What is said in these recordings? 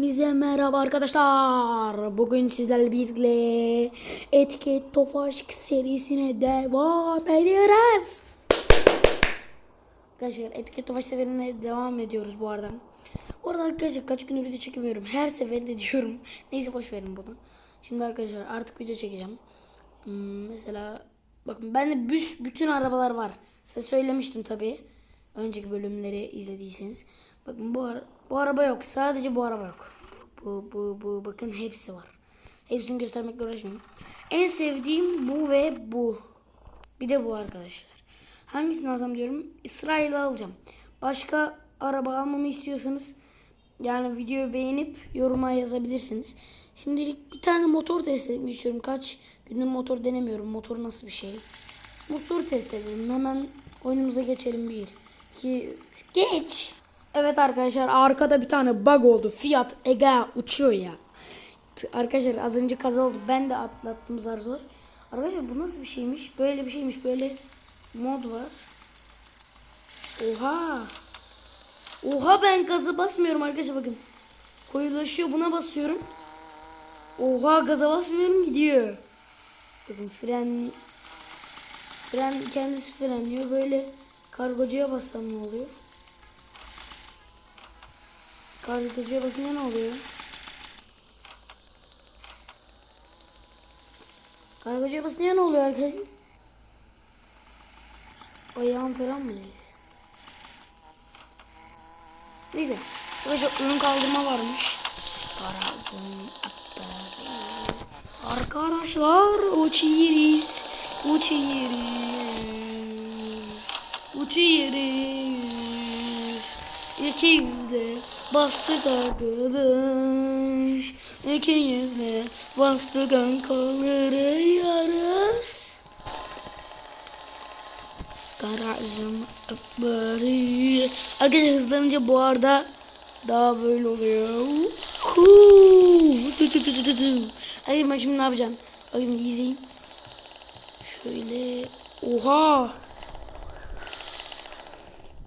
Hepinize merhaba arkadaşlar. Bugün sizlerle birlikte Etiket Tofaş serisine devam ediyoruz. Arkadaşlar Etiket Tofaş seferine devam ediyoruz bu arada. Bu arada arkadaşlar kaç gündür video çekemiyorum. Her seferinde diyorum. Neyse boş verin bunu. Şimdi arkadaşlar artık video çekeceğim. Hmm, mesela bakın bende büs, bütün arabalar var. Size söylemiştim tabii. Önceki bölümleri izlediyseniz. Bakın bu ara- bu araba yok. Sadece bu araba yok. Bu bu bu bakın hepsi var. Hepsini göstermekle uğraşmayayım. En sevdiğim bu ve bu. Bir de bu arkadaşlar. Hangisini alsam diyorum. İsrail'i alacağım. Başka araba almamı istiyorsanız yani videoyu beğenip yoruma yazabilirsiniz. Şimdilik bir tane motor test etmek istiyorum. Kaç gündür motor denemiyorum. Motor nasıl bir şey? Motor test edelim. Hemen oyunumuza geçelim. Bir, iki, geç. Evet arkadaşlar arkada bir tane bug oldu. Fiat Egea uçuyor ya. Arkadaşlar az önce kaza oldu. Ben de atlattım zar zor. Arkadaşlar bu nasıl bir şeymiş? Böyle bir şeymiş. Böyle mod var. Oha. Oha ben gazı basmıyorum arkadaşlar bakın. Koyulaşıyor buna basıyorum. Oha gaza basmıyorum gidiyor. Bakın fren fren kendisi frenliyor. Böyle kargocuya bassam ne oluyor? Kargocuya basınca ne oluyor? Kargocuya basınca ne oluyor arkadaşlar? Ayağım falan mı değil? Neyse. Arkadaşlar ürün kaldırma varmış. Arkadaşlar uçuyoruz. Uçuyoruz. Uçuyoruz. İki yüzle Bastı arkadaş İkiyizle bastı kankaları yarız. Garajım bari Arkadaşlar hızlanınca bu arada daha böyle oluyor. Hadi ben şimdi ne yapacağım? Bakayım izleyin Şöyle. Oha!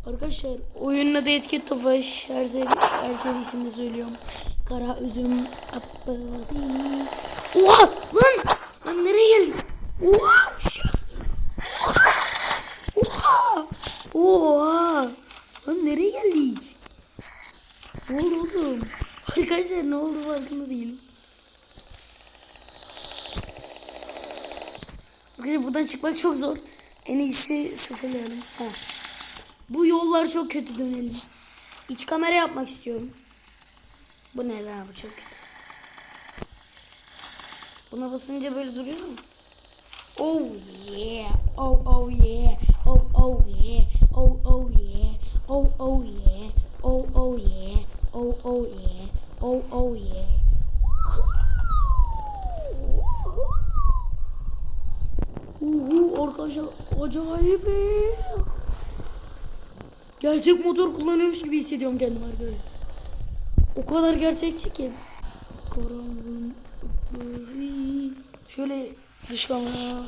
Arkadaşlar oyunun adı etiket tofaş. Her, seri, her serisinde söylüyorum. Kara üzüm abbasi. Oha lan. Lan nereye geldi? Oha. uçuyorsun. Oha! Oha! Lan nereye geldik? Ne oldu oğlum? Arkadaşlar ne oldu farkında değilim. Arkadaşlar buradan çıkmak çok zor. En iyisi sıfırlayalım. Ha. Bu yollar çok kötü dönelim. İç kamera yapmak istiyorum. Bu ne lan bu çok kötü. Buna basınca böyle duruyor mu? Oh yeah. Oh oh yeah. Oh oh yeah. Oh oh yeah. Oh oh yeah. Oh oh yeah. Oh oh yeah. Oh oh yeah. Uhu arkadaşlar acayip. Gerçek motor kullanıyormuş gibi hissediyorum kendimi arkadaşlar. O kadar gerçekçi ki. Şöyle dış kamera.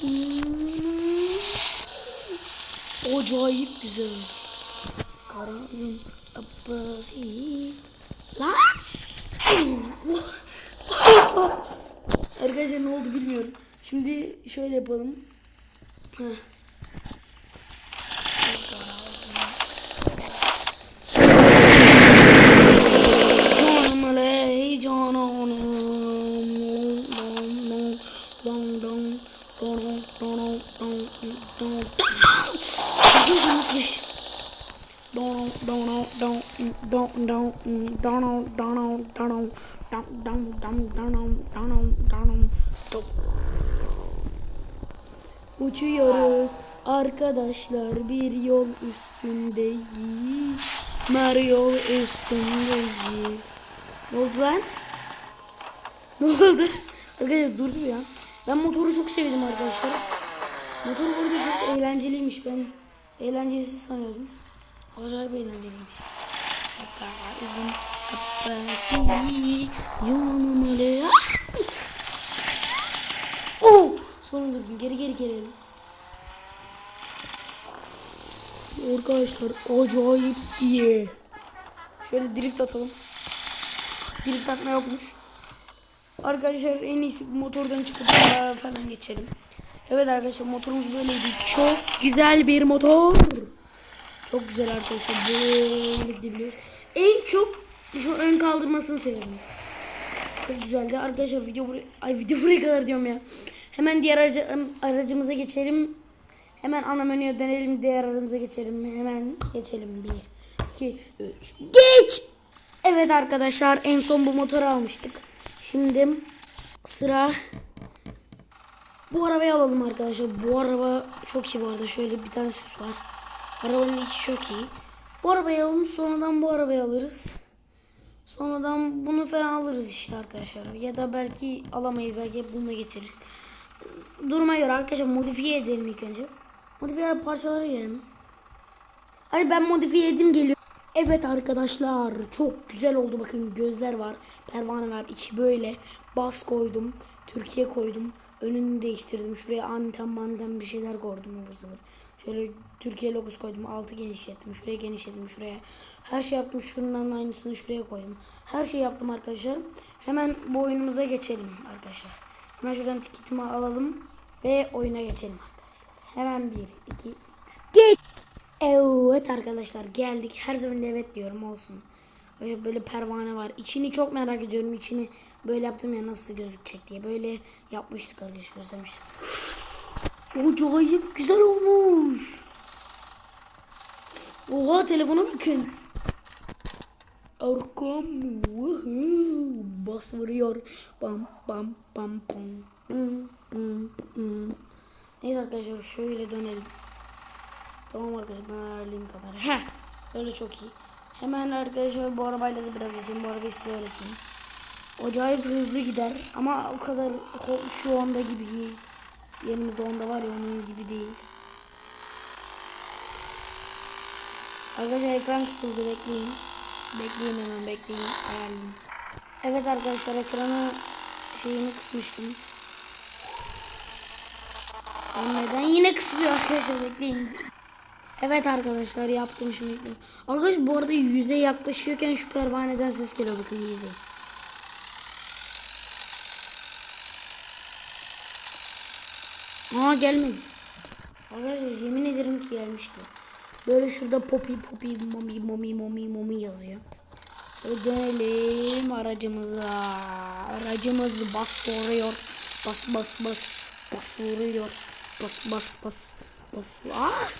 Hmm. Acayip güzel. Karanlığın ıpları. Lan! Arkadaşlar ne oldu bilmiyorum. Şimdi şöyle yapalım. Heh. Dong dong dong dong dong dong dong dong dong dong dong dong Uçuyoruz arkadaşlar bir yol üstündeyiz. Mer yol üstündeyiz. Ne oldu lan? Ne oldu? Arkadaşlar durdu ya. Ben motoru çok sevdim arkadaşlar. Motor burada çok eğlenceliymiş. Ben eğlencesiz sanıyordum. Acayip eğlenceliymiş. Ah! Oh! Sonra dur geri geri gelelim. Arkadaşlar acayip iyi. Şöyle drift atalım. Drift atma yokmuş. Arkadaşlar en iyisi motordan çıkıp falan geçelim. Evet arkadaşlar motorumuz böyleydi. Çok güzel bir motor. Çok güzel arkadaşlar. Böyle gidebiliyoruz. En çok şu ön kaldırmasını sevdim. Çok güzeldi. Arkadaşlar video buraya, ay video buraya kadar diyorum ya. Hemen diğer aracı, aracımıza geçelim. Hemen ana menüye dönelim. Diğer aracımıza geçelim. Hemen geçelim. 1, 2, 3. Geç! Evet arkadaşlar en son bu motoru almıştık. Şimdi sıra bu arabayı alalım arkadaşlar. Bu araba çok iyi bu arada. Şöyle bir tane süs var. Arabanın içi çok iyi. Bu arabayı alalım. Sonradan bu arabayı alırız. Sonradan bunu falan alırız işte arkadaşlar. Ya da belki alamayız. Belki bununla geçeriz. Duruma göre arkadaşlar modifiye edelim ilk önce. Modifiye parçalara girelim. Hani ben modifiye edim geliyor. Evet arkadaşlar çok güzel oldu bakın gözler var pervane var içi böyle bas koydum Türkiye koydum önünü değiştirdim şuraya anten manten bir şeyler koydum ıvır zıvır şöyle Türkiye logosu koydum altı genişlettim şuraya genişlettim şuraya her şey yaptım şundan aynısını şuraya koydum her şey yaptım arkadaşlar hemen bu oyunumuza geçelim arkadaşlar hemen şuradan tiketimi alalım ve oyuna geçelim arkadaşlar hemen bir iki geç Evet arkadaşlar geldik. Her zaman evet diyorum olsun. Böyle pervane var. İçini çok merak ediyorum. İçini böyle yaptım ya nasıl gözükecek diye. Böyle yapmıştık arkadaşlar göstermiştim. Acayip güzel olmuş. Oha telefona bakın. Arkam woohoo, bas vuruyor. Bam bam bam bam. Neyse arkadaşlar şöyle dönelim. Tamam arkadaşlar ben ayarlayayım kamerayı. Heh. Öyle çok iyi. Hemen arkadaşlar bu arabayla da biraz geçelim. Bu arabayı size öğreteyim. Acayip hızlı gider ama o kadar şu anda gibi değil. Yanımızda onda var ya onun gibi değil. Arkadaşlar ekran kısıldı bekleyin. Bekleyin hemen bekleyin ayarlayayım. Evet arkadaşlar ekranı şeyini kısmıştım. Ben neden yine kısılıyor arkadaşlar bekleyin. Evet arkadaşlar yaptım şimdi. Arkadaşlar bu arada yüze yaklaşıyorken şu pervaneden ses geliyor bakın izleyin. Aa gelmedi. Arkadaşlar yemin ederim ki gelmişti. Böyle şurada popi popi mami mami mami mami yazıyor. Dönelim aracımıza. Aracımız bas vuruyor. Bas bas bas. Bas vuruyor. Bas bas bas. Bas. Ah!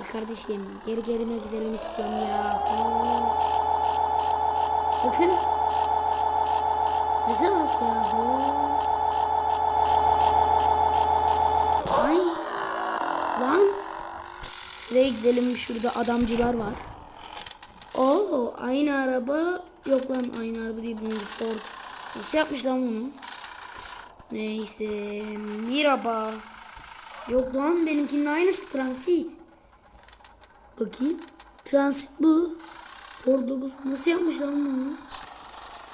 Ya kardeşim geri gerime gidelim istiyorum ya. Bakın. Sese bak ya. Ay. Lan. Şuraya gidelim. Şurada adamcılar var. Oo, aynı araba. Yok lan aynı araba değil bunun Ford. Nasıl yapmış lan bunu? Neyse. Merhaba. Yok lan benimkinin aynısı transit. Bakayım. Transit bu. Ford logosu. Nasıl yapmış lan bunu?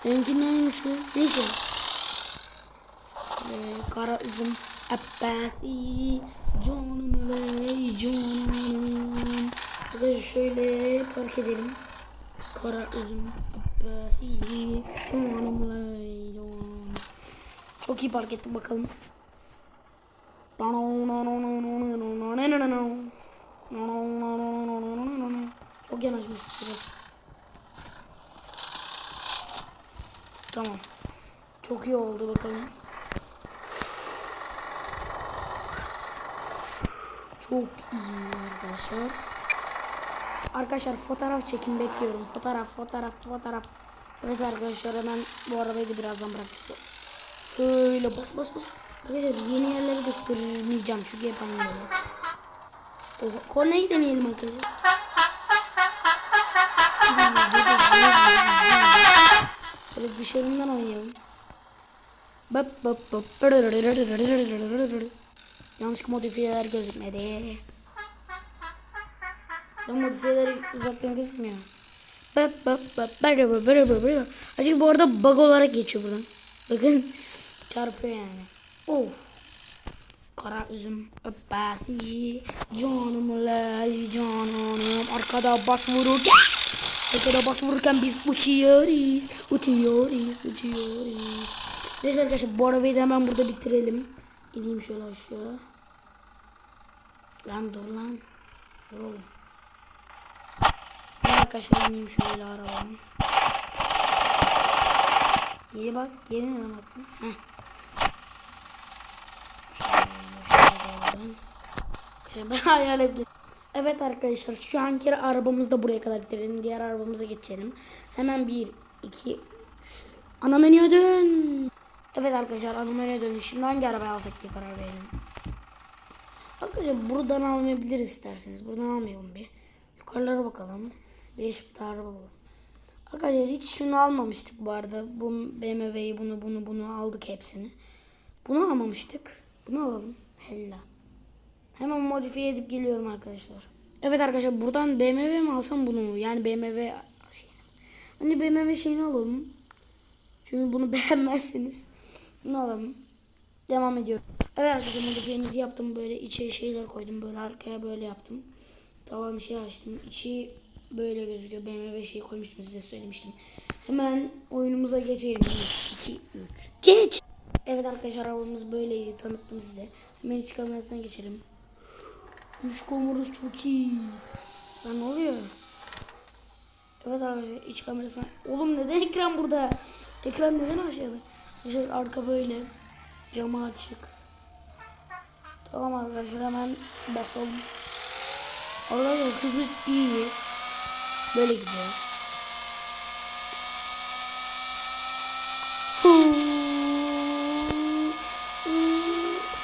Benimkinin aynısı. Neyse. Ee, kara üzüm. Abbasi. Canım aley canım. Burada şöyle park edelim. Kara üzüm. Abbasi. Canım aley canım. Çok iyi park ettim bakalım. Çok yanaşmış biraz. Tamam. Çok iyi oldu bakalım. Çok iyi arkadaşlar. Arkadaşlar fotoğraf çekin bekliyorum. Fotoğraf, fotoğraf, fotoğraf. Evet arkadaşlar hemen bu arabayı da birazdan bırakacağız. Şöyle bas bas bas. Arkadaşlar yeni yerleri göstermeyeceğim çünkü hep aynı yerler. Kornayı deneyelim arkadaşlar. Böyle dışarından oynayalım. Bap bap bap. Yanlış modifiyeler gözükmedi. Ben modifiyeler uzaktan gözükmüyor. Bap bap bap. Açık bu arada bug olarak geçiyor buradan. Bakın çarpıyor yani. Oh. Kara üzüm öpbesi Canım lay cananım Arkada bas vururken Arkada bas vururken biz uçuyoruz Uçuyoruz uçuyoruz. Neyse arkadaşlar bu arabayı da hemen burada bitirelim. İneyim şöyle aşağı. Lan dur lan. Dur oğlum. Arkadaşlar ineyim şöyle arabadan. Geri bak geri ne bak Heh. Şöyle şöyle ben hayal ettim. Evet arkadaşlar şu anki arabamızı da buraya kadar bitirelim. Diğer arabamıza geçelim. Hemen bir, iki, üç. Ana menüye dön. Evet arkadaşlar ana menüye döndük. Şimdi hangi arabayı alsak diye karar verelim. Arkadaşlar buradan almayabiliriz isterseniz. Buradan almayalım bir. Yukarılara bakalım. Değişik bir araba bulalım. Arkadaşlar hiç şunu almamıştık bu arada. Bu BMW'yi bunu bunu bunu aldık hepsini. Bunu almamıştık. Bunu alalım. Hella. Hemen modifiye edip geliyorum arkadaşlar. Evet arkadaşlar buradan BMW mi alsam bunu mu? Yani BMW şey. Hani BMW şeyini alalım. Çünkü bunu beğenmezseniz bunu alalım. Devam ediyorum. Evet arkadaşlar modifiyemizi yaptım. Böyle içe şeyler koydum. Böyle arkaya böyle yaptım. Tavan şey açtım. İçi böyle gözüküyor. BMW şey koymuştum size söylemiştim. Hemen oyunumuza geçelim. 1, 2, 3. Geç! Evet arkadaşlar arabamız böyleydi. Tanıttım size. Hemen iç kamerasına geçelim. Üç kamerası çok iyi. Lan ne oluyor? Evet arkadaşlar iç kamerasına. Oğlum neden ekran burada? Ekran neden aşağıda? Arkadaşlar arka böyle. Camı açık. Tamam arkadaşlar hemen basalım. Arkadaşlar hızı iyi. Böyle gidiyor.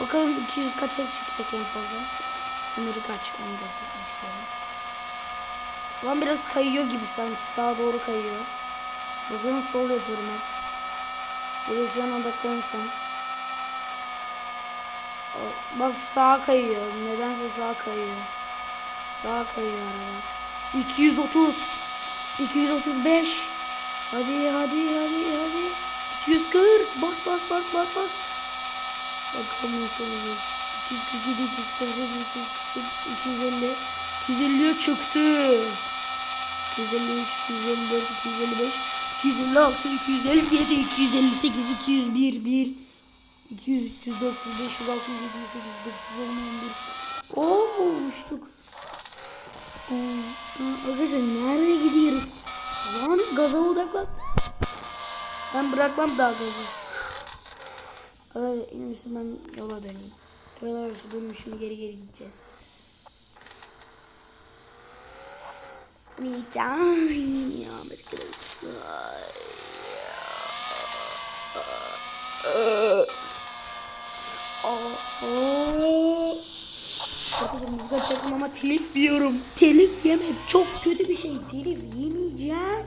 Bakalım 200 kaça çıkacak en fazla. Sınırı kaç onu göstermek istiyorum. Şu an biraz kayıyor gibi sanki. Sağa doğru kayıyor. Bakın sol yapıyorum hep. Direksiyona odaklanırsanız. Bak sağa kayıyor. Nedense sağa kayıyor. Sağa kayıyor araba. 230. 235. Hadi hadi hadi hadi. 240. Bas bas bas bas bas. Bakalım nasıl olacak. 247, 248, 249, 250. 250'ye çıktı. 253, 254, 255, 256, 257, 258, 201, 1, 200, 300, 400, 500, 600, 700, 800, 900, 10, 11. Oo uçtuk. Aa, Arkadaşlar nereye gidiyoruz? Lan gaza odaklan. Ben bırakmam daha gazı. Evet en iyisi ben yola döneyim. Evet arkadaşlar dönmüşüm geri geri gideceğiz. Time, Ahmet Arkadaşlar müzik açacaktım ama telif yiyorum. Telif yemek çok kötü bir şey. Telif yemeyeceğim.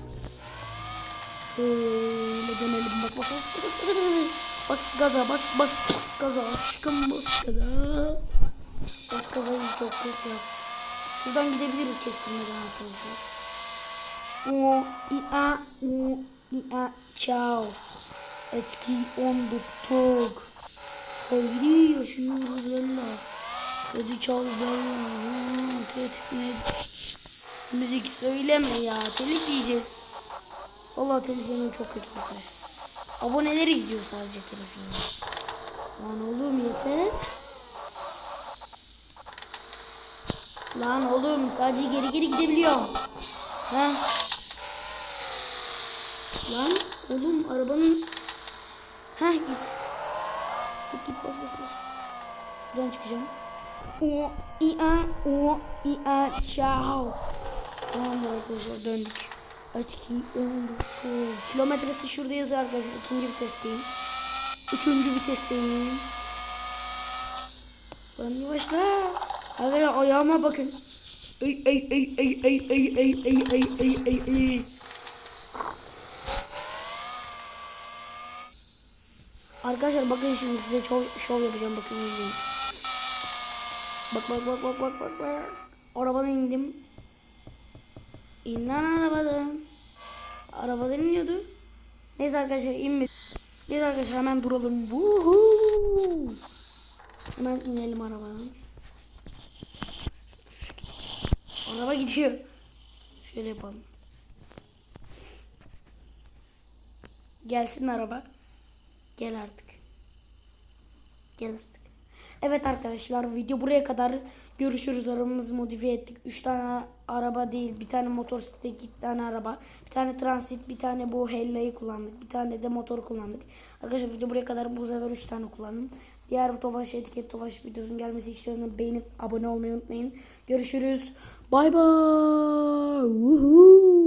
Şöyle dönelim. Bas bas bas bas bas gaza bas bas bas gaza. Aşkım bas gaza. Bas gazayı çok kötü yaptım. Şuradan gidebiliriz kestirmeden arkadaşlar. O a o a ciao. Etki on the talk. Haydi yaşıyoruz valla. Hadi çal valla. Tetme. Müzik söyleme ya. Telif yiyeceğiz. Valla telif yemeği çok kötü arkadaşlar. Aboneler izliyor sadece yemeği. Lan oğlum yeter. Lan oğlum sadece geri geri gidebiliyorum. Ha? Lan oğlum arabanın Ha git. Git git bas bas bas. Şuradan çıkacağım. O i a o i a ciao. Tamamdır arkadaşlar döndük. Açki 19. Kilometresi şurada yazıyor arkadaşlar. İkinci vitesteyim. Üçüncü vitesteyim. Lan yavaşla. Hadi ayağıma bakın. Ay ay ay ay ay ay ay ay ay ay ay ay. Arkadaşlar bakın şimdi size şov, şov yapacağım bakın izleyin. Bak bak bak bak bak bak bak. Arabadan indim. İn lan arabadan. Arabadan iniyordu. Neyse arkadaşlar inme. Neyse arkadaşlar hemen duralım. Vuhuu. Hemen inelim arabadan. Araba gidiyor. Şöyle yapalım. Gelsin araba. Gel artık. Gel artık. Evet arkadaşlar video buraya kadar görüşürüz. Arabamızı modifiye ettik. 3 tane araba değil. Bir tane motosiklet, iki tane araba. Bir tane transit, bir tane bu Hella'yı kullandık. Bir tane de motor kullandık. Arkadaşlar video buraya kadar bu sefer 3 tane kullandım. Diğer Tofaş etiket Tofaş videosunun gelmesi istiyorsanız beğenip abone olmayı unutmayın. Görüşürüz. Bay bay.